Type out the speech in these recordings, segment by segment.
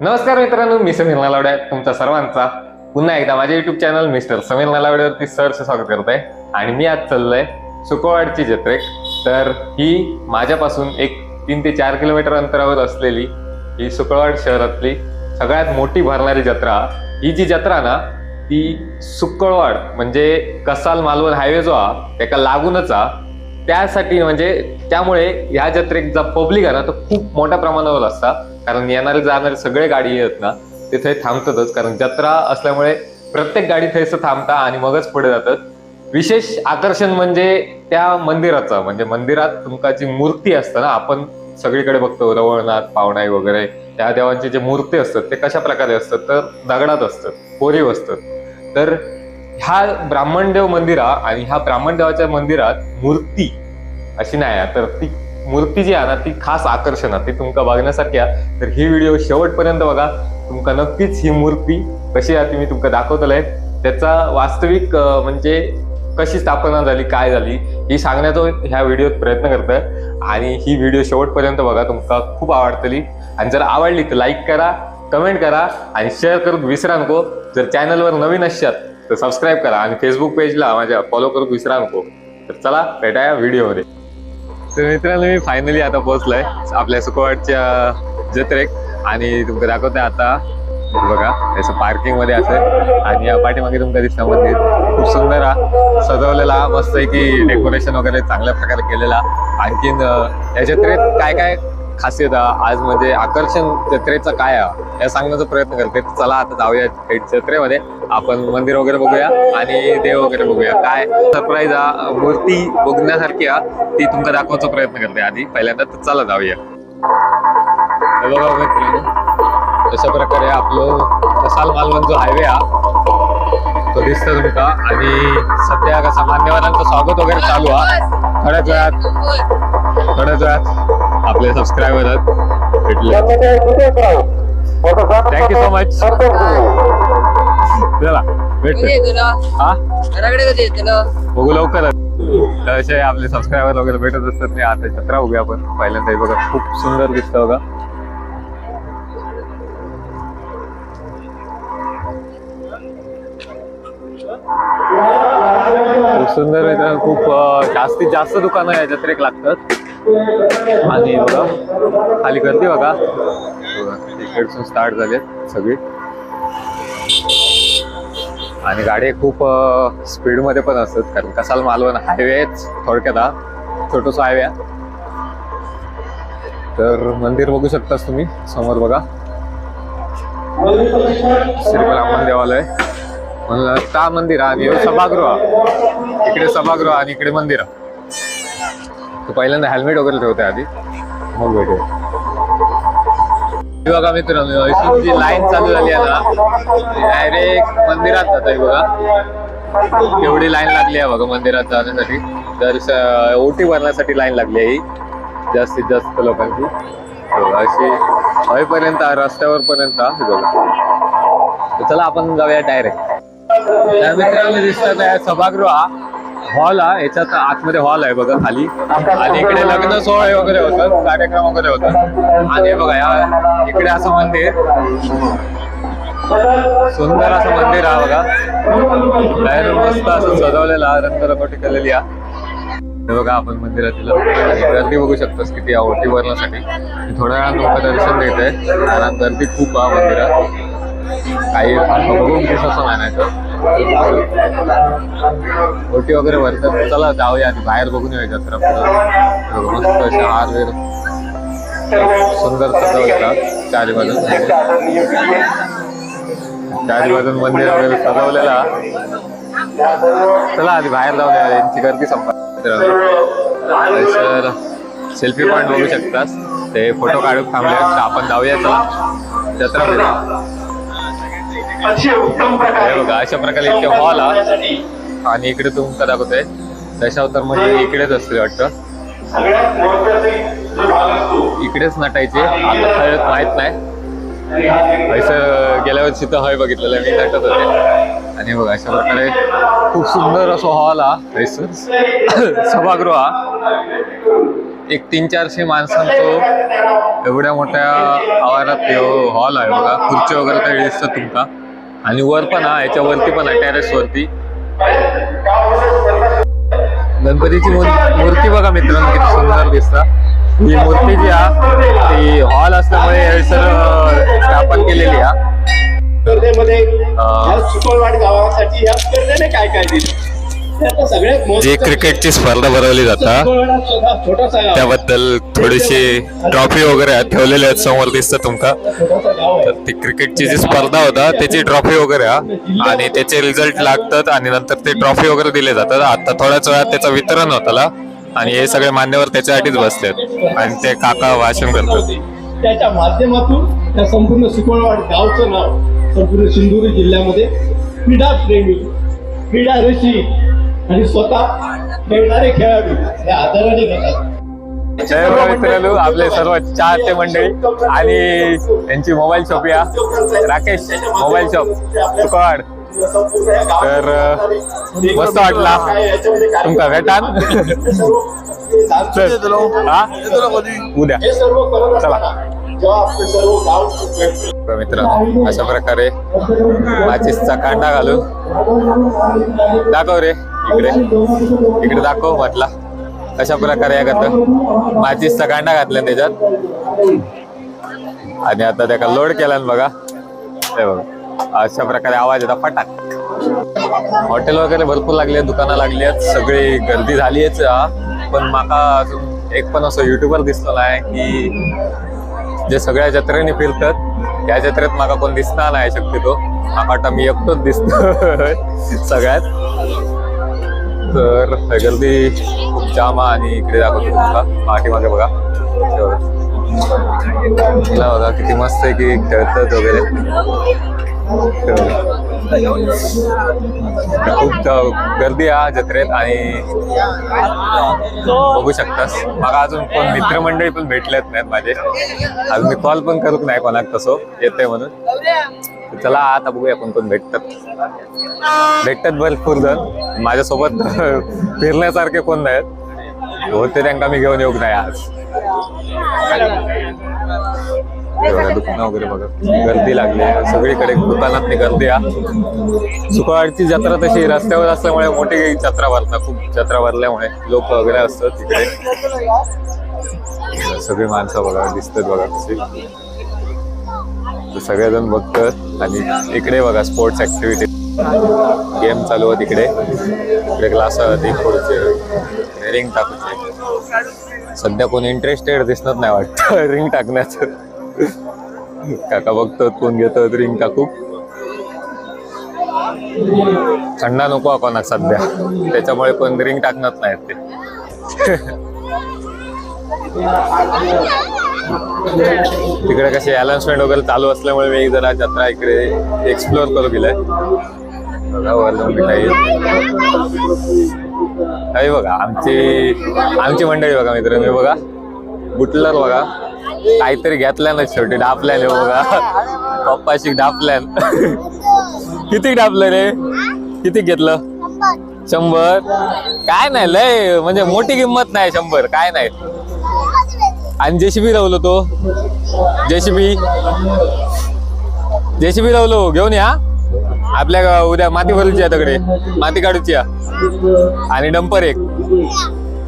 नमस्कार मित्रांनो मी समीर नलावडे तुमचा सर्वांचा पुन्हा एकदा माझ्या युट्यूब चॅनल मिस्टर समीर नलावडेवरती सरचं स्वागत करत. आहे आणि मी आज चाललोय सुकोवाडची जत्रेक. तर ही माझ्यापासून एक तीन ते चार किलोमीटर अंतरावर असलेली ही सुकळवाड शहरातली सगळ्यात मोठी भरणारी जत्रा. ही जी जत्रा ना ती सुकळवाड म्हणजे कसाल मालवण हायवे जो हा त्याका लागूनच हा त्यासाठी म्हणजे त्यामुळे ह्या जत्रेचा पब्लिक आहे ना तो खूप मोठ्या प्रमाणावर असता. कारण येणारे जाणारे सगळे गाडी येत ना ते थंय थांबतातच. कारण जत्रा असल्यामुळे प्रत्येक गाडी थंयच थांबता आणि मगच पुढे जातात. विशेष आकर्षण म्हणजे त्या मंदिराचं. म्हणजे मंदिरात तुमकाची मूर्ती असतं ना आपण सगळीकडे बघतो रवळनाथ पावणाई वगैरे त्या देवांची जे मूर्ती असतात ते कशा प्रकारे असतात? तर दगडात असतात कोरीव असतात. तर ह्या ब्राह्मणदेव मंदिरा आणि ह्या ब्राह्मणदेवाच्या मंदिरात मूर्ती अशी नाही आहे. तर ती मूर्ती जी आहे ना ती खास आकर्षण आहे. ती तुमका बघण्यासारखी आहे. तर ही व्हिडिओ शेवटपर्यंत बघा. तुमका नक्कीच ही मूर्ती कशी आहे ती मी तुमका दाखवतलंय. त्याचा वास्तविक म्हणजे कशी स्थापना झाली काय झाली ही सांगण्याचा ह्या व्हिडिओत प्रयत्न करतोय. आणि ही व्हिडिओ शेवटपर्यंत बघा तुमका खूप आवडतली. आणि जर आवडली तर लाईक करा कमेंट करा आणि शेअर करून विसरा नको. जर चॅनलवर नवीन असशात तर सबस्क्राईब करा. आणि फेसबुक पेजला माझ्या फॉलो करून विसरा नको. तर चला भेटाया व्हिडिओमध्ये तर मित्रांनो मी फायनली आता पोहोचलोय आपल्या सुकवाडच्या जत्रेक. आणि तुमचं दाखवतोय आता. बघा त्याचं पार्किंगमध्ये असेल आणि या पाठीमागे तुमका दिसतं मंदिर. खूप सुंदर हा. सजवलेला मस्त आहे की डेकोरेशन वगैरे चांगल्या प्रकारे केलेला. आणखीन या जत्रेत काय काय खासियत? आज म्हणजे आकर्षण जत्रेचं काय आहे? हे सांगण्याचा प्रयत्न करते. चला आता जाऊया जत्रेमध्ये. आपण मंदिर वगैरे बघूया आणि देव वगैरे बघूया. काय सरप्राईज हा मूर्ती बघण्यासारखी हा ती तुमका दाखवायचा प्रयत्न करते आधी. पहिल्यांदा तर चला जाऊया. हे बघा मित्रांनो अशा प्रकारे आपलं कसाल मालवण जो हायवे हा तो दिसतो तुमका आणि सध्या कसा मान्यवरांचं स्वागत वगैरे चालू हा थोड्याच वेळात थोड्याच वेळात आपले सबस्क्रायबर आहेत. भेटले. थँक्यू सो मच चला भेटतो. बघू लवकरच तर असे आपले सबस्क्रायबर वगैरे भेटत असतात नाही आता जत्रा बघूया आपण. पहिल्यांदा हे बघा खूप सुंदर दिसतं बघा. खूप सुंदर खूप जास्तीत जास्त दुकानं या जत्रेक लागतात. आणि बघा खाली गर्दी बघा. इकडसून स्टार्ट झाले सगळी. आणि गाडी खूप स्पीडमध्ये पण असतात कारण कसाल मालवण हायवेच थोडक्यात हा. छोटस हायवे तर मंदिर बघू शकतास तुम्ही समोर बघा. श्रीब्राह्मण देवालय. म्हणून का मंदिर आणि सभागृह. इकडे सभागृह आणि इकडे मंदिर. हा. पहिल्यांदा हेल्मेट वगैरे ठेवते आधी. मग भेटू हे बघा मित्रांनो इथून जी लाईन चालू झाली आहे ना डायरेक्ट मंदिरात जात आहे बघा. एवढी लाईन लागली आहे बघा मंदिरात जाण्यासाठी. तर ओटी भरण्यासाठी लाईन लागली आहे ही. जास्तीत जास्त लोकांची. अशी हवेपर्यंत रस्त्यावर पर्यंत बघा. चला आपण जाऊया डायरेक्ट त्या मित्रांनो दिसतात आहे सभागृह. हॉल हा याच्यात आतमध्ये हॉल आहे बघा खाली. आणि इकडे लग्न सोहळे वगैरे होतात कार्यक्रम वगैरे होतात. आणि बघा या इकडे असं मंदिर. सुंदर असं मंदिर हा बघा. बाहेर मस्त असं सजवलेलं हा रंगरंगोटी केलेली हा. बघा आपण मंदिरातील गर्दी बघू शकतोस किती आहे ओटी भरण्यासाठी थोड्या वेळात लोक दर्शन देत आहे कारण गर्दी खूप आहे मंदिरात. काही बघून दिवसाचं मानायचं ओटी वगैरे भरतात चला जाऊया आणि बाहेर बघून येऊ जत्रा पुढं. मस्त असे हार वगैरे सुंदर सजवलेला चारी बाजून. चारी बाजून मंदिर वगैरे सजवलेला. चला आधी बाहेर जाऊया. यांची गर्दी संपा सेल्फी पॉईंट बघू शकतास. ते फोटो काढून थांबले तर आपण जाऊया चला. जत्रा हे बघा अशा प्रकारे इतके हॉल हा आणि इकडे तुमका दाखवतोय दशावतार म्हणजे इकडेच असते वाटतं. इकडेच नटायचे. आता हळद माहीत नाही. असं गेल्या वर्षी तर हय बघितलेलं मी नटत होते. आणि बघा अशा प्रकारे खूप सुंदर असं हॉल हा हैसर सभागृह हा एक तीन चारशे माणसांचो एवढ्या मोठ्या आवारात हॉल आहे बघा. खुर्ची वगैरे तरी दिसतात तुमका. आणि वर पण हा याच्या वरती पण आहे टेरेस वरती. गणपतीची मूर- मूर्ती बघा मित्रांनो किती सुंदर दिसता. ही मूर्ती जी हा ती हॉल असल्यामुळे सर स्थापन केलेली हा. स्पर्धेमध्ये गावासाठी या स्पर्धेने काय काय दिलं? जी क्रिकेटची स्पर्धा भरवली जाता. त्याबद्दल थोडीशी ट्रॉफी वगैरे आहेत, ठेवलेल्या आहेत समोर दिसतं तुमका. तर ती क्रिकेटची जी स्पर्धा होता त्याची ट्रॉफी वगैरे आणि त्याचे रिझल्ट लागतात आणि नंतर ते ट्रॉफी वगैरे दिले जातात. आता थोड्याच वेळात त्याचं वितरण होतं आणि हे सगळे मान्यवर त्याच्यासाठीच बसलेत आणि ते काका भाषण करतात त्याच्या माध्यमातून त्या संपूर्ण चिपळवाड गावचं नाव संपूर्ण सिंधुदुर्ग जिल्ह्यामध्ये क्रीडा प्रेमी क्रीडा रसिक आणि स्वतः खेळणारे खेळाडू या आधाराने घेतात. जय हो मित्रांनो आपले सर्व चाहते मंडळी आणि त्यांची मोबाईल शॉप या. राकेश मोबाईल शॉप तुकवाड तर मस्त वाटला तुमका भेटान. हा? उद्या. हे चला. असताना जेव्हा आपले सर्व गाव भेटते, तर मित्रांनो अशा प्रकारे माचीसचा कांडा घालून. दाखव रे. इकडे. इकडे दाखव म्हटला अशा प्रकारे या करतं माचीसचा कांडा त्याच्यात. आणि आता त्याला लोड केला ना बघा. ते बघा. अशा प्रकारे आवाज येतात फटाक. हॉटेल वगैरे भरपूर लागले दुकानं लागली आहेत सगळी गर्दी झालीच पण माका अजून एक पण असं युट्यूबर दिसलो नाही की जे सगळ्या जत्रेने फिरतात त्या जत्रेत माका कोण दिसणार नाही शक्यतो. माका वाटतं मी एकटोच दिसतो सगळ्यात. तर गर्दी खूप जाम आहे आणि इकडे दाखवतो तुमचा पाठीमागे बघा. हे बघा. किती मस्त आहे की खेळतात वगैरे. खूप गर्दी आहे जत्रेत आणि बघू शकतास. मला अजून कोण मित्रमंडळी पण भेटलेत नाहीत माझे. अजून मी कॉल पण करत नाही कोणाक तसं येते म्हणून. चला आता बघूया कोण कोण भेटतात. भेटतात भरपूर जण माझ्यासोबत फिरण्यासारखे कोण नाहीत. होते त्यांना मी घेऊन येऊ नाही आज. हे दुकानं वगैरे बघा. गर्दी लागली सगळीकडे दुकानात गर्दी आहे. सुकवाडची जत्रा तशी रस्त्यावर असल्यामुळे मोठी जत्रा भरतात. खूप जत्रा भरल्यामुळे लोक वगैरे असतात तिकडे. सगळी माणसं बघा दिसतात बघा कशी. सगळेजण बघतात. आणि इकडे बघा स्पोर्ट्स ऍक्टिव्हिटी गेम चालू आहे तिकडे इकडे क्लास आहे खोडचे रिंग टाकूचे. सध्या कोण इंटरेस्टेड दिसत नाही वाटतं रिंग टाकण्याचं. काका बघतात कोण घेतात रिंग टाकू. थंडा नको कोणाक सध्या. त्याच्यामुळे कोण रिंग टाकणार नाहीत ते. तिकडे कसे अनाउन्समेंट वगैरे चालू असल्यामुळे मी जरा जत्रा इकडे एक्सप्लोअर करू गेलाय. अरे हे. बघा आमची आमची मंडळी बघा मित्र मी बघा. बुटलर बघा. काहीतरी घेतल्यान शेवटी डापल्यान हे बघा. पप्पाशी डापल्यान किती डापलं रे? किती घेतलं? शंभर. काय नाही लय म्हणजे मोठी किंमत नाही शंभर. काय नाही. आणि जेसीबी लावलो तो. जेसीबी. जेसीबी लावलो. घेऊन या. आपल्या उद्या माती भरूची तकडे माती काढूची आहे. आणि डंपर एक.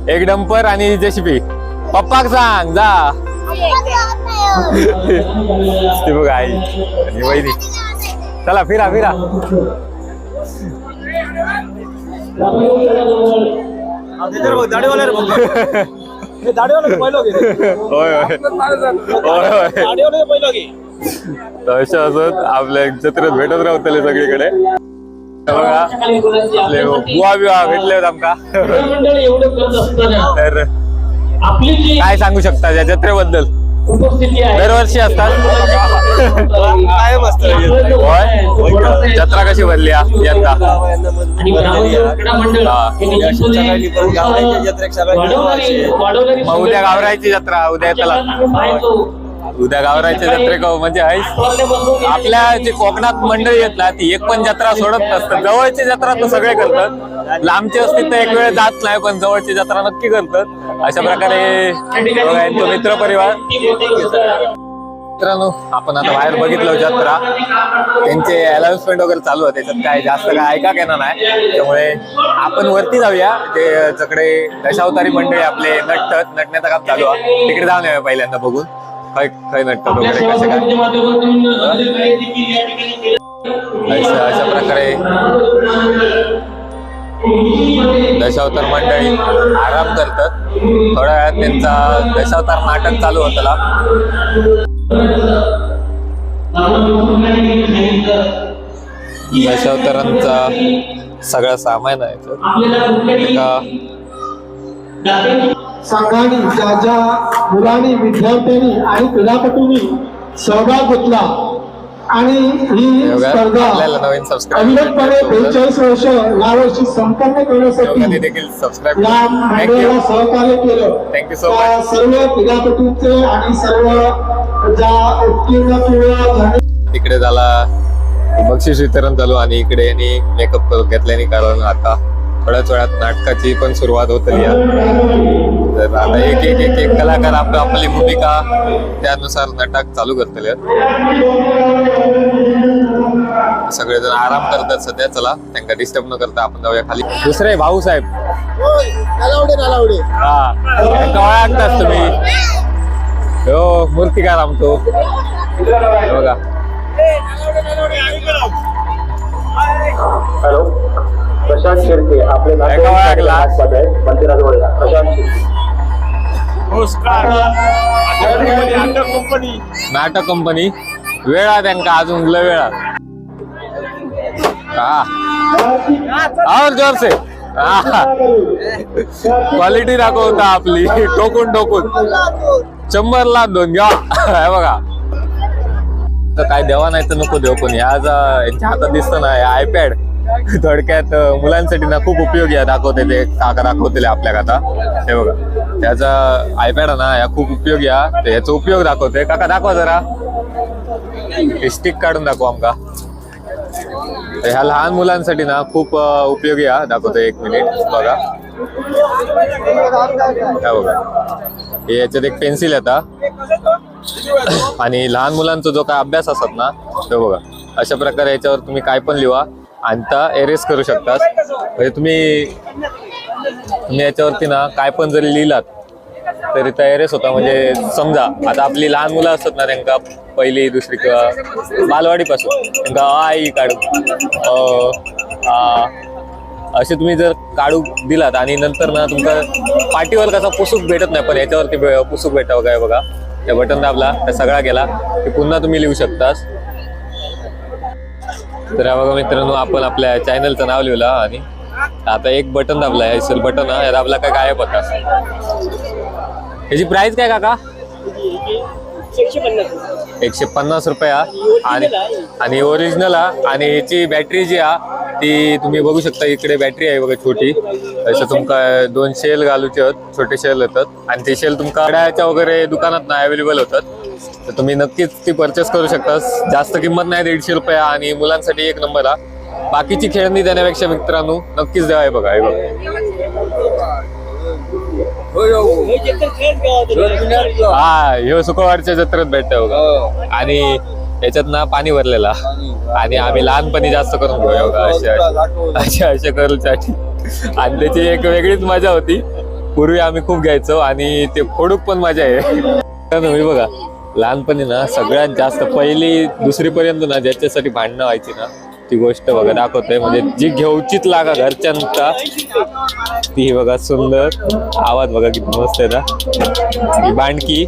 एक डंपर आणि जेसीबी. पप्पाक सांग जा. ती बघ आई आणि वहिनी. चला फिरा फिरा. होय होय. होय होय. असत आपल्या जत्रेत भेटत राहतले सगळीकडे. बघा आपले बुवा बिवा भेटले होते आमका. मंडळी एवढं करत असताना तर आपली जी काय सांगू शकता या जत्रेबद्दल? दरवर्षी असतात. कायम होय? जत्रा कशी भरली यंदा? वाढवणारी मग उद्या गावरायची जत्रा उद्या पाहतो उद्या गावराच्या जत्रेक म्हणजे आहेच आपल्या जे कोकणात मंडळी येत ना ती एक पण जत्रा सोडत नसतात. जवळची जत्रा तर सगळे करतात. लांबची असतील तर एक वेळ जात नाही पण जवळची जत्रा नक्की करतात. अशा प्रकारे तो मित्र परिवार. मित्रांनो आपण आता बाहेर बघितलं जत्रा. त्यांचे अनाउन्समेंट वगैरे चालू आहे. त्याच्यात काय जास्त काय ऐका येणार नाही. त्यामुळे आपण वरती जाऊया. ते जकडे दशावतारी मंडळी आपले नटतात नटण्याचं काम चालू आहे. तिकडे जाऊन येऊया पहिल्यांदा बघून. खय खय नटतात वगैरे कसे काय अशा अशा प्रकारे. दशावतार मंडळी आराम करतात. थोड्या वेळात त्यांचा दशावतार नाटक चालू होतं दशावतारांचा सगळं सामान आहे. एका संघाने ज्या ज्या मुलांनी विद्यार्थ्यांनी आणि क्रीडापटूंनी सहभाग घेतला आणि ही स्पर्धा अविरतपणे बेचाळीस वर्ष यावर्षी संपन्न करण्यासाठी देखील या मंडळाला सहकार्य केलं. सर्व क्रीडापटूंचे आणि सर्व ज्या उत्तीर्ण किंवा झाले तिकडे झाला बक्षीस वितरण चालू आणि इकडे यांनी मेकअप घेतल्याने कारण आता थोड्याच वेळात नाटकाची पण सुरुवात होतली आहे. तर आता एक एक एक एक कलाकार आप आपली भूमिका त्यानुसार नाटक चालू करतले सगळेजण आराम करतात सध्या. चला त्यांना डिस्टर्ब न करता आपण जाऊया खाली. दुसरे भाऊ साहेब. हा तुम्ही. हो मूर्तिकार आमतो बघा. हॅलो. प्रशांत शिर्के आपले. प्रशांत शिर्के. नाटक कंपनी वेळा त्यांका अजून लय वेळा हा. और जोर से क्वालिटी दाखवता आपली. टोकून टोकून शंभर ला दोन घ्या. हे बघा. तर काय देवा नाही तर नको देऊ पण ह्या जा यांच्या हातात दिसतं ना आयपॅड थोडक्यात मुलांसाठी ना खूप उपयोगी आहे दाखवते ते काका दाखवतील आपल्या आता हे बघा त्याचा आयपॅड ना या खूप उपयोगी आहे. तर याचा उपयोग दाखवते. काका दाखवा जरा. स्टिक काढून दाखवा आमका. तर ह्या लहान मुलांसाठी ना खूप उपयोगी आहे. दाखवते एक मिनिट बघा. काय बघा. हे याच्यात एक पेन्सिल येता. आणि लहान मुलांचा जो काय अभ्यास असतात ना तो बघा. अशा प्रकारे याच्यावर तुम्ही काय पण लिहा आणि त्या एरेस करू शकतात. म्हणजे तुम्ही तुम्ही याच्यावरती ना काय पण जरी लिहिलात तरी त्या एरेस होता म्हणजे समजा आता आपली लहान मुलं असतात ना त्यांना पहिली दुसरी किंवा बालवाडीपासून त्यांना आई काढू असे तुम्ही जर काढू दिलात आणि नंतर ना तुमचा पाठीवर कसा पुसूक भेटत नाही पण याच्यावरती पुसूक भेटावं काय बघा. त्या बटन दाबला त्या सगळा गेला की पुन्हा तुम्ही लिहू शकतास. तर हा बघा मित्रांनो आपण आपल्या चॅनलचं नाव लिहिलं आणि आता एक बटन दाबला आहे सेल बटन हा दाबला काय गायब होता? याची प्राइस काय काका? एकशे पन्नास रुपया आणि आणि ओरिजिनल हा. आणि याची बॅटरी जी हा ती तुम्ही बघू शकता इकडे बॅटरी आहे बघा छोटी. तसं तुमका दोन शेल घालूचे आहेत छोटे शेल येतात आणि ते शेल तुमका कड्याच्या वगैरे दुकानात ना अवेलेबल होतात. तर तुम्ही नक्कीच ती परचेस करू शकता जास्त किंमत नाही दीडशे रुपया आणि मुलांसाठी एक नंबर हा. बाकीची खेळणी देण्यापेक्षा मित्रांनो नक्कीच द्यावा आहे बघा हे बघा. हा ह्यो सुखवाडच्या जत्रेत भेटतोय बघा. आणि याच्यात ना पाणी भरलेला. आणि आम्ही लहानपणी जास्त करून बघा अशा अशा अशा आणि त्याची एक वेगळीच मजा होती. पूर्वी आम्ही खूप घ्यायचो आणि ते फोडूक पण मजा आहे. बघा. लहानपणी ना सगळ्यात जास्त पहिली दुसरीपर्यंत ना ज्याच्यासाठी भांडणं व्हायची ना ती गोष्ट बघा दाखवते म्हणजे जी घेऊचीच लागा घरच्यांचा ती बघा सुंदर. आवाज बघा किती मस्त आहे ना. ही बांडकी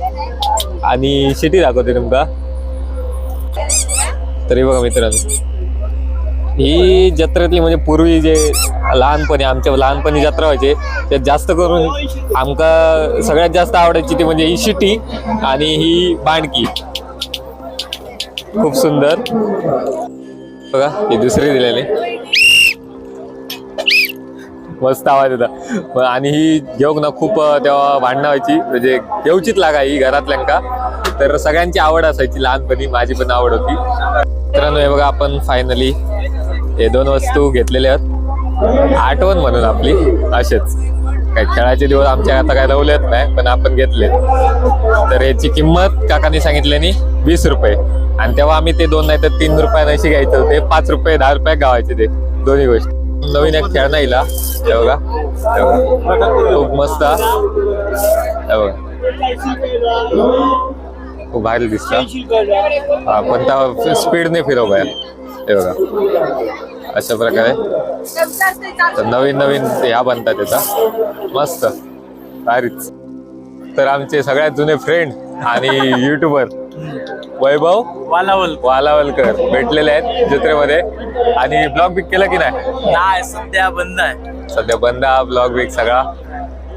आणि शिटी दाखवते तुमका. तरी बघा मित्रांनो. ही जत्रेतली म्हणजे पूर्वी जे लहानपणी आमच्या लहानपणी जत्रा व्हायचे त्यात जास्त करून आमका सगळ्यात जास्त आवडायची ती म्हणजे ही शिटी आणि ही बांडकी खूप सुंदर. बघा ही दुसरी दिलेली. मस्त आवाज येतात मग आणि ही घेऊक ना खूप तेव्हा भांडणं व्हायची. म्हणजे घेऊचीच लागा ही घरातल्यांका. तर सगळ्यांची आवड असायची लहानपणी माझी पण आवड होती. मित्रांनो हे बघा आपण फायनली हे दोन वस्तू घेतलेल्या आहेत. आठवण म्हणून आपली असेच. काय खेळाचे दिवस आमच्या आता काय रवलेत नाही पण आपण घेतले. तर याची किंमत काकांनी सांगितल्यानी वीस रुपये. आणि तेव्हा आम्ही ते दोन नाही तर तीन रुपयानं अशी घ्यायचे. होते पाच रुपये दहा रुपये गावायचे ते दोन्ही गोष्टी. नवीन एक खेळ नाही बघा. खूप मस्त. खूप भारी दिसता. हा, पण त्या स्पीडने फिरव बाहेर. हे बघा. अशा प्रकारे. तर नवीन नवीन ह्या बनतात त्याचा. मस्त. भारीच. तर आमचे सगळ्यात जुने फ्रेंड आणि युट्यूबर वैभव वालावल. वालावलकर भेटलेले आहेत जत्रेमध्ये. आणि ब्लॉग बिग केला की नाही? नाही सध्या बंद आहे. सध्या बंद हा ब्लॉग बिग सगळा.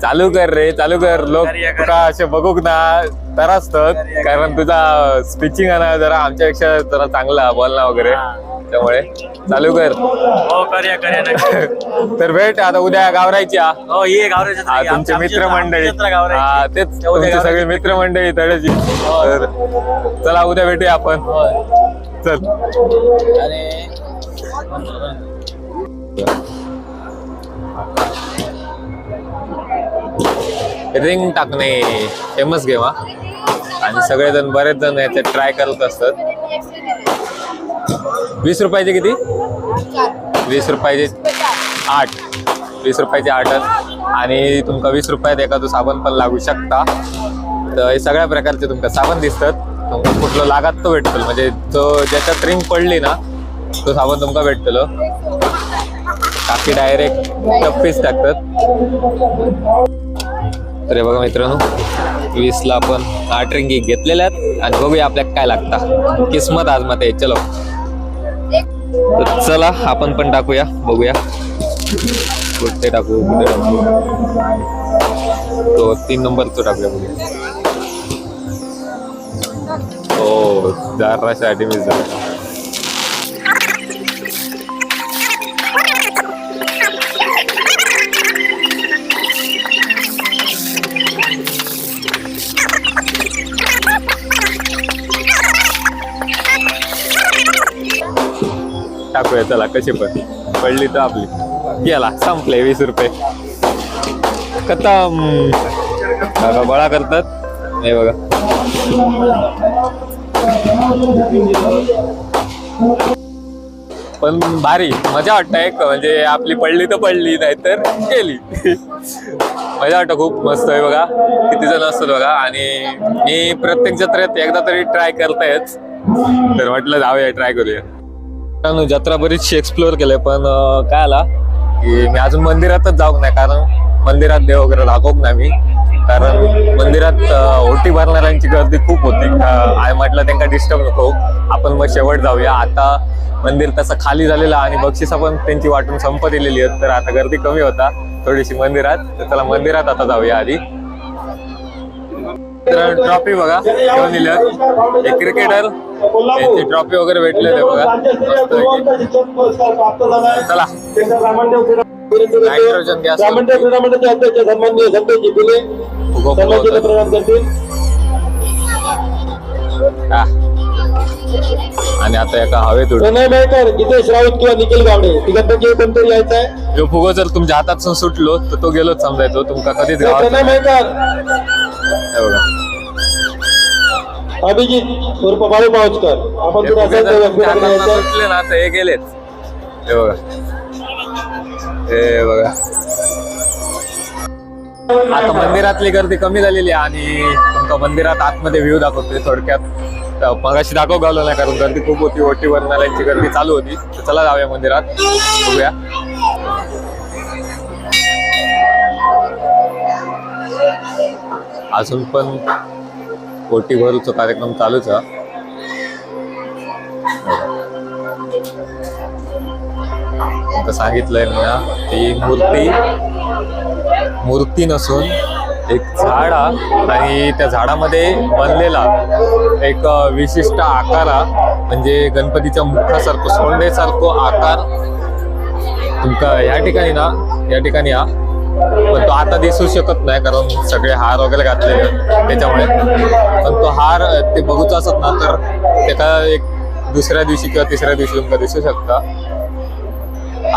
चालू कर रे चालू कर. लोक. तुका असे बघूक ना त्रासतात कारण तुझा स्पीचिंग आहे ना जरा आमच्यापेक्षा जरा चांगला बोलणं वगैरे. त्यामुळे. चालू कर. हो करूया करूया नक्की. तर भेट आता उद्या गावरायची हा हो ये गावरे जत्रा हा, आहे. तुमचे आमची- मित्रमंडळी आमची जत्रा गावराची. हा तेच तुमचे. सगळे मित्रमंडळी तळेची तर चला उद्या भेटूया आपण. चल. अरे रिंग टाकणे फेमस गेम हा आणि सगळेजण बरेच जण याच्यात ट्राय करत असतात. वीस रुपयाचे किती? वीस रुपयाचे आठ. वीस रुपयाचे आठ आणि तुमका वीस रुपयात एखादं साबण पण लागू शकता. तर हे सगळ्या प्रकारचे तुमका साबण दिसतात. तुमका कुठलं लागत तो भेटतो म्हणजे जो ज्याच्यात रिंग पडली ना तो साबण तुमका भेटतलो. काकी डायरेक्ट टप्पीच टाकतात. तर हे बघा मित्रांनो वीसला आपण आठ रिंगी घेतलेल्या आहेत. आणि बघूया आपल्याला काय लागता. किस्मत आजमात आहे. चलो. तर चला आपण पण टाकूया बघूया. कुठे टाकू कुठे टाकू. तो तीन नंबर तो टाकूया बघूया. हो जरासाठी मी झाला. रुपये चला कशी पण. पडली तर आपली. गेला संपले वीस रुपये. खतम. बघा गोळा करतात. हे बघा. पण भारी. मजा वाटतं एक. म्हणजे आपली पडली तर पडली नाहीतर गेली. मजा वाटतं खूप मस्त आहे बघा. किती जण असतात बघा. आणि मी प्रत्येक जत्रेत एकदा तरी ट्राय करतायच तर म्हटलं जाऊया ट्राय करूया. जत्रा बरीचशी एक्सप्लोअर केलंय पण काय आला? की मी अजून मंदिरातच जाऊक नाही कारण मंदिरात देव वगैरे दाखवक नाही मी. कारण मंदिरात ओटी भरणाऱ्यांची गर्दी खूप होती. आय म्हटलं त्यांना डिस्टर्ब नको. आपण मग शेवट जाऊया. आता मंदिर तसं खाली झालेलं आणि बक्षिसा पण त्यांची वाटून संपत दिलेली आहेत. तर आता गर्दी कमी होता थोडीशी मंदिरात. तर चला मंदिरात आता जाऊया आधी. तर ट्रॉफी बघा घेऊन दिल्यात एक क्रिकेटर त्यांची ट्रॉफी वगैरे भेटलेले बघा. चला. नायट्रोजन गॅस अध्यक्ष सन्माननीय संतोषजी करतील. आणि आता एका हवेत उड प्रणय मेहकर जितेश राऊत किंवा निखिल गावडे तिघांपैकी कोणतरी यायचं आहे? जो फुगो जर तुमच्या हातात सुटलो तर तो गेलोच समजायचो. तुमका कधीच गावात प्रणय मेहकर बघा अभिजित उर्फ बाळू पावचकर. आपण हे यायचं ना हे गेलेच हे बघा. हे बघा. आता मंदिरातली गर्दी कमी झालेली आहे आणि तुमका मंदिरात आतमध्ये व्ह्यू दाखवतोय थोडक्यात. मगाशी दाखव घालू नाही कारण गर्दी खूप होती. ओटी भरणाऱ्यांची गर्दी चालू होती. तर चला जाऊया मंदिरात. बघूया. अजून पण पोटी भरूचा कार्यक्रम चालूच आहे. सांगितलंय मी ना ती मूर्ती मूर्ती नसून एक झाड आणि त्या झाडामध्ये बनलेला एक विशिष्ट आकार म्हणजे गणपतीच्या मुखासारखं सोंडेसारखं आकार तुमका या ठिकाणी ना या ठिकाणी हा. पण तो आता दिसू शकत नाही कारण सगळे हार वगैरे घातलेले त्याच्यामुळे. पण तो हार ते बघूचा असत ना तर त्याचा एक दुसऱ्या दिवशी किंवा तिसऱ्या दिवशी तुमका दिसू शकता.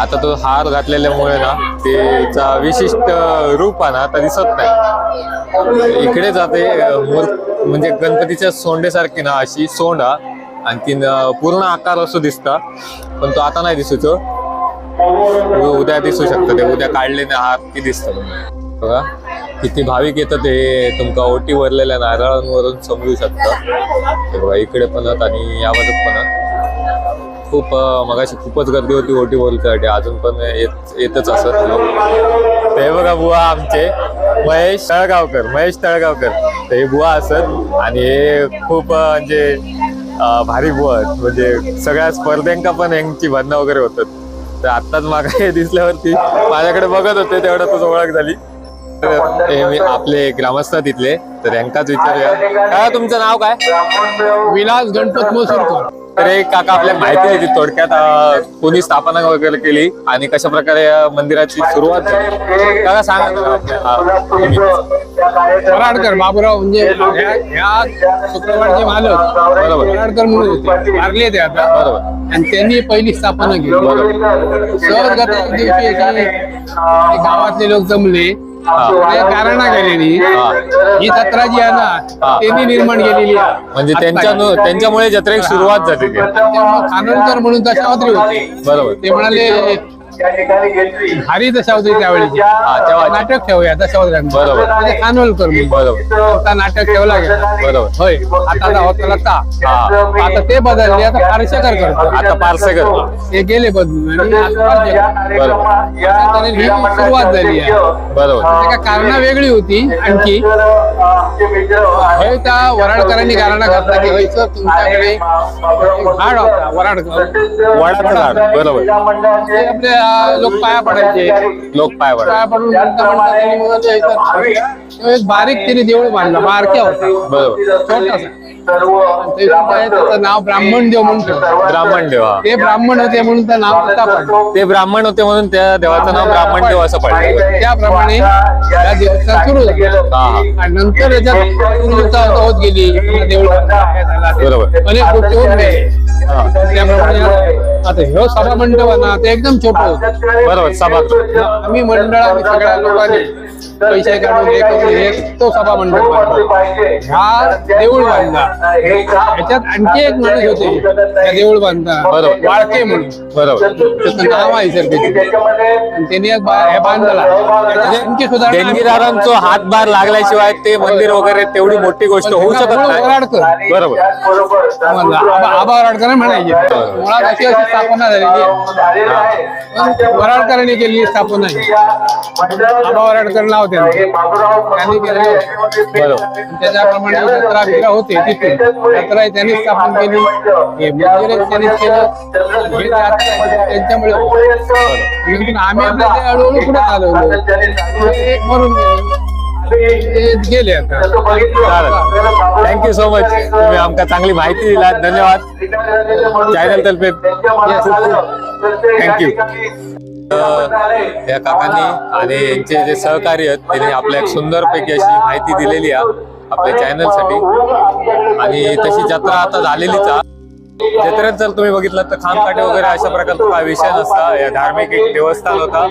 आता तो हार घातलेल्यामुळे ना त्याचा विशिष्ट रूप आहे ना आता दिसत नाही. इकडे जाते अं, म्हणजे गणपतीच्या सोंडेसारखी ना अशी सोंड आणखीन पूर्ण आकार असो दिसता. पण तो आता नाही दिसूचो हो, उद्या दिसू शकतं ते. उद्या काढले ना हात की दिसतं बघा. किती भाविक येतं ते. तुमका ओटी वरलेल्या नारळांवरून समजू शकतं. हे बघा इकडे पण आणि या बाजूक पण खूप अं, मगाशी खूपच गर्दी होती ओटी बोलण्यासाठी अजून पण येत येतच असत लोक. ते बघा बुवा आमचे. महेश तळगावकर महेश तळगावकर. ते बुवा असत आणि हे खूप म्हणजे भारी बुवा म्हणजे सगळ्या स्पर्धेंका पण यांची भरणं वगैरे होतात. तर आत्ताच मागे दिसल्यावरती माझ्याकडे बघत होते तेवढ्या तुझ ओळख झाली. तर हे मी आपले ग्रामस्थ तिथले इथले तर यांकाच विचारूया. काय तुमचं नाव काय? विलास गणपत मसूरकर. तर एक काका आपल्या माहिती देते थोडक्यात कोणी स्थापना वगैरे केली आणि कशा प्रकारे या मंदिराची सुरुवात झाली? काका सांगा ना आपल्या- तुम्ही. वराडकर बाबूराव म्हणजे ह्या शुक्रवारचे मालक बरोबर. वराडकर म्हणून होते. वारले ते आता. बरोबर. आणि त्यांनी पहिली स्थापना केली. सहज गत एक दिवशी गावातले लोक जमले. कारणा केलेली हा. जत्रा जी आहे हा. ना त्यांनी निर्माण केलेली आहे. म्हणजे. त्यांच्या त्यांच्यामुळे जत्रेक सुरुवात झाली खानोलकर म्हणून दशावत्री होते बरोबर ते म्हणाले भारी दशावत्री त्यावेळी. हा तेव्हा नाटक ठेवूया दशावत्र्यांचं बरोबर. म्हणजे खानोलकर म्हणून. बरोबर. आता नाटक ठेवला गेला बरोबर. होय. आता आता होत ता. हा. आता ते बदलले आता पारशेकर करतो. आता पारसे करतो. ते गेले बदलून. आणि. बरोबर. ही सुरुवात झाली आहे. बरोबर. त्याच्या कारण वेगळी होती आणखी. होय त्या वराडकरांनी कारण घातला की होय सर तुमच्याकडे एक झाड होता वराडकर. वडाचं झाड बरोबर. ते आपले अं, लोक पाया पडायचे. लोक पाय पाया पडून मग ते तो एक बारीक तिने देऊळ बांधला बारक्या होता. बरोबर. छोटासा. काय त्याचं नाव ब्राह्मण देव म्हणून. ब्राह्मण देव हा. ते ब्राह्मण होते म्हणून त्या नाव पडलं ते ब्राह्मण होते म्हणून त्या देवाचं नाव ब्राह्मण देव असं पडलं त्याप्रमाणे त्या देवस्थान सुरू झालं हा हा आणि नंतर याच्यात होत गेली देऊळ हे झाला. बरोबर. अनेक गोष्टी होत गेले. हा. त्याप्रमाणे आता ह्यो सभा मंडप आहे ना ते एकदम छोट होत बरोबर सभा आम्ही मंडळाने सगळ्या लोकांनी पैसे काढून हे करून हे तो सभा मंडप बांधला ह्या देऊळ बांधला ह्याच्यात आणखी एक माणूस होते. त्या देऊळ बांधला बरोबर. वाळके म्हणून. बरोबर. त्याचं नाव आहे सर त्यांनी एक बा- हे बांधला आणखी आम्ही- देणगीदारांचा हातभार लागल्याशिवाय ते मंदिर वगैरे तेवढी मोठी गोष्ट होऊ शकत नाही. बरोबर. आबा वराडकर म्हणायचे. मुळात अशी अशी स्थापना झालेली आहे. पण वराडकरांनी केलेली स्थापना आहे. आबा वराडकर नाव त्यांचं. त्यांनी केलेलं. बरोबर. त्याच्याप्रमाणे जत्रा बित्रा होते जत्रा ही त्यांनी स्थापन केली. हे मंदिर त्यांनी केलं. हे त्या- त्यांच्यामुळे. आम्ही आपल्या ते हळूहळू पुढे ते मरून गेले. आता. थँक्यू सो मच तुम्ही आमका चांगली माहिती दिलात. धन्यवाद. चॅनल तर्फे थँक्यू या काकांनी आणि यांचे जे सहकारी आहेत त्यांनी आपल्या एक सुंदरपैकी अशी माहिती दिलेली आहे. आपल्या चॅनलसाठी. आणि तशी जत्रा आता झालेलीच जत्रेत जर तुम्ही बघितलं तर खामकाटे वगैरे अशा प्रकारचा काय विषय नसता. या धार्मिक एक देवस्थान होता.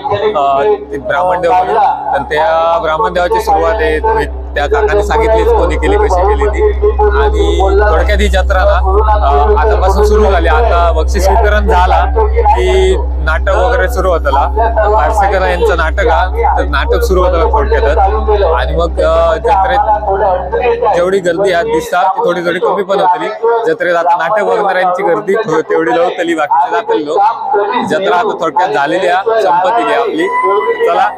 ब्राह्मण देव म्हणून. तर त्या ब्राह्मण देवाची सुरुवात आहे. तुम्ही त्या काकाने सांगितली कोणी केली कशी केली ती. आणि थोडक्यात ही जत्रा ना आतापासून सुरू झाली. आता बक्षीस वितरण झाला की नाटक वगैरे सुरू होताला. पारसेकर यांचं नाटक हा तर नाटक सुरू होतं थोडक्यातच. आणि मग जत्रेत जेवढी गर्दी आज दिसतात ती थोडी थोडी कमी पण होतली. जत्रेत आता नाटक बघणाऱ्यांची गर्दी तेवढी लवतली बाकीचे जातील लोक. जत्रा आता थोडक्यात झालेली आहे संपत्ती आपली. चला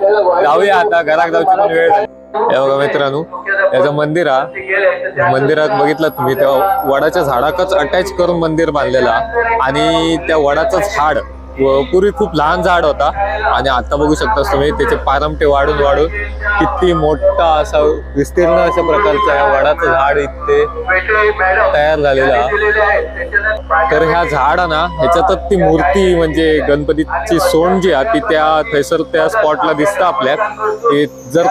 जाऊया आता घरात जाऊची पण वेळ झाली. हे बघा मित्रांनो याचं मंदिर हा. मंदिरात बघितलं तुम्ही त्या वडाच्या झाडाकच अटॅच करून मंदिर बांधलेला आणि त्या वडाचं झाड पूर्वी खूप लहान झाड होता. आणि आता बघू शकतास तुम्ही त्याचे पारंपे वाढून वाढून किती मोठा असा विस्तीर्ण अशा प्रकारचं या वडाचं झाड इथे तयार झालेलं तर ह्या झाड ना ह्याच्यातच ती मूर्ती म्हणजे गणपतीची सोंड जी आहे ती त्या थैसर त्या स्पॉटला दिसतं आपल्या. जर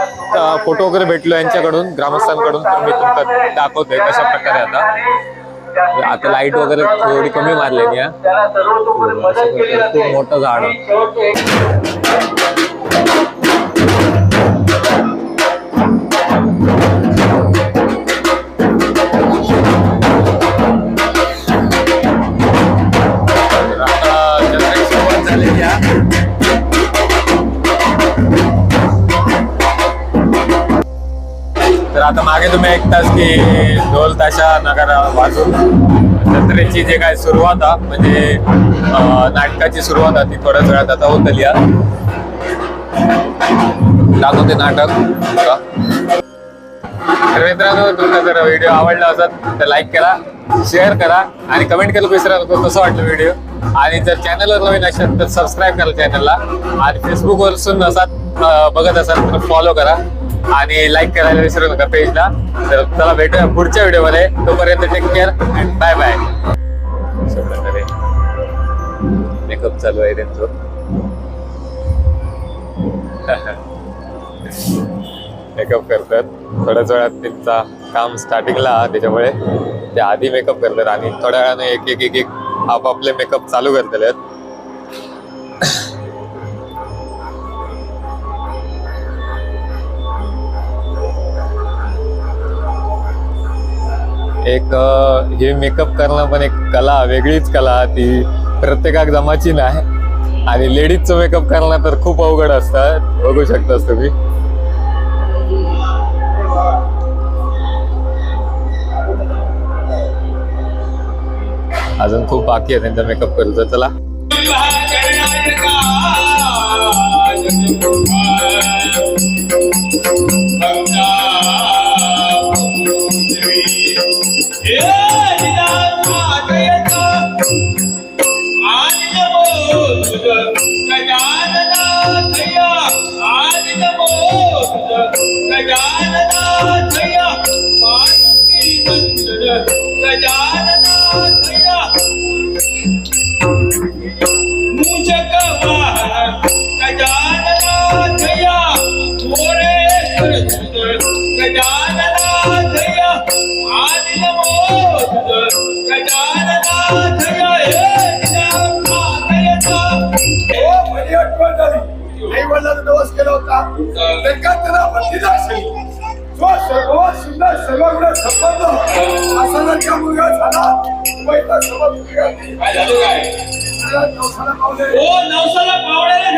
फोटो वगैरे भेटलो यांच्याकडून ग्रामस्थांकडून तर मी तुमका दाखवतोय कशा प्रकारे आता. आता लाइट वगैरे थोडी कमी मारलेली आहे प्रकारे खूप मोठं झाड. आता मागे तुम्ही ऐकताच की ढोल ताशा नगारा वाजून जत्रेची जे काय सुरुवात आहे म्हणजे नाटकाची सुरुवात आहे ती थोड्याच वेळात आता होतली आली ते दाखवते नाटक तर मित्रांनो तुमचा जर व्हिडिओ आवडला असत तर लाईक करा शेअर करा आणि कमेंट केलं विसरा नको कसं वाटलं व्हिडिओ आणि जर चॅनलवर नवीन असेल तर सबस्क्राईब करा चॅनलला आणि फेसबुकवर सुद्धा असाल बघत असाल तर फॉलो करा. आणि लाईक करायला विसरू नका पेजला तर चला भेटूया पुढच्या व्हिडिओमध्ये तोपर्यंत take care and bye bye अशा प्रकारे मेकअप चालू आहे त्यांचं. मेकअप करतात. थोड्याच वेळात त्यांचा काम स्टार्टिंगला त्याच्यामुळे ते आधी मेकअप करतात आणि थोड्या वेळाने एक एक एक एक आपापले मेकअप चालू करतले एक हे मेकअप करणं पण एक कला वेगळीच कला. ती प्रत्येकाक जमाची नाही. आणि लेडीजचं मेकअप करणं तर खूप अवघड असतं. बघू शकतास तुम्ही. अजून खूप बाकी आहे त्यांचा मेकअप करतो चला. सर्वांना संबंध आसनाचा मुलगा झाला. मुंबईचा मुलगा काय झालं. काय नवसाला पावले ओ नवसाला पावलेलं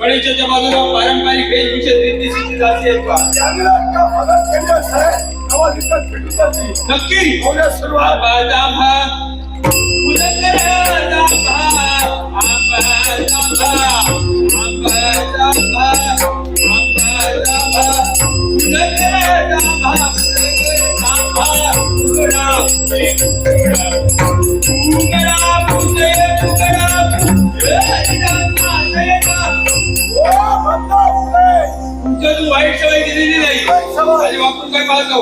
गणेशाच्या बाजूला पारंपरिक वेशभूषेत रिद्धी जाती आहेत का चांगला का मदत केली असेल नवस इथं भेटून जाते. नक्की. होण्यास सुरुवात. आंबा वापरून काय पाहतो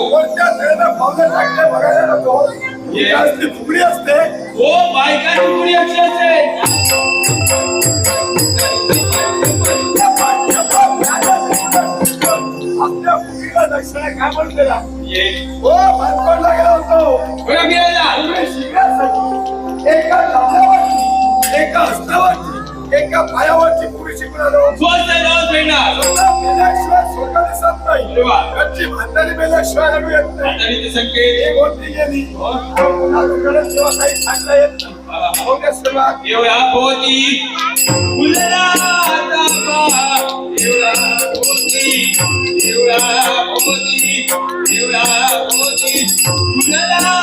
फुगडी असते. हो बायका काय. हो भातकोडला गेला होतो एका एका हस्तावरती एका पायावरची फुगडी शिकून आलो. मेल्याशिवाय स्वर्ग दिसत नाही. मेल्याशिवाय रडू येत नाही. होती गेली. काही सांगता येत नाही. देवळा पोती फुलला देवळा पोती देवळा पोती देवळा पोती फुलला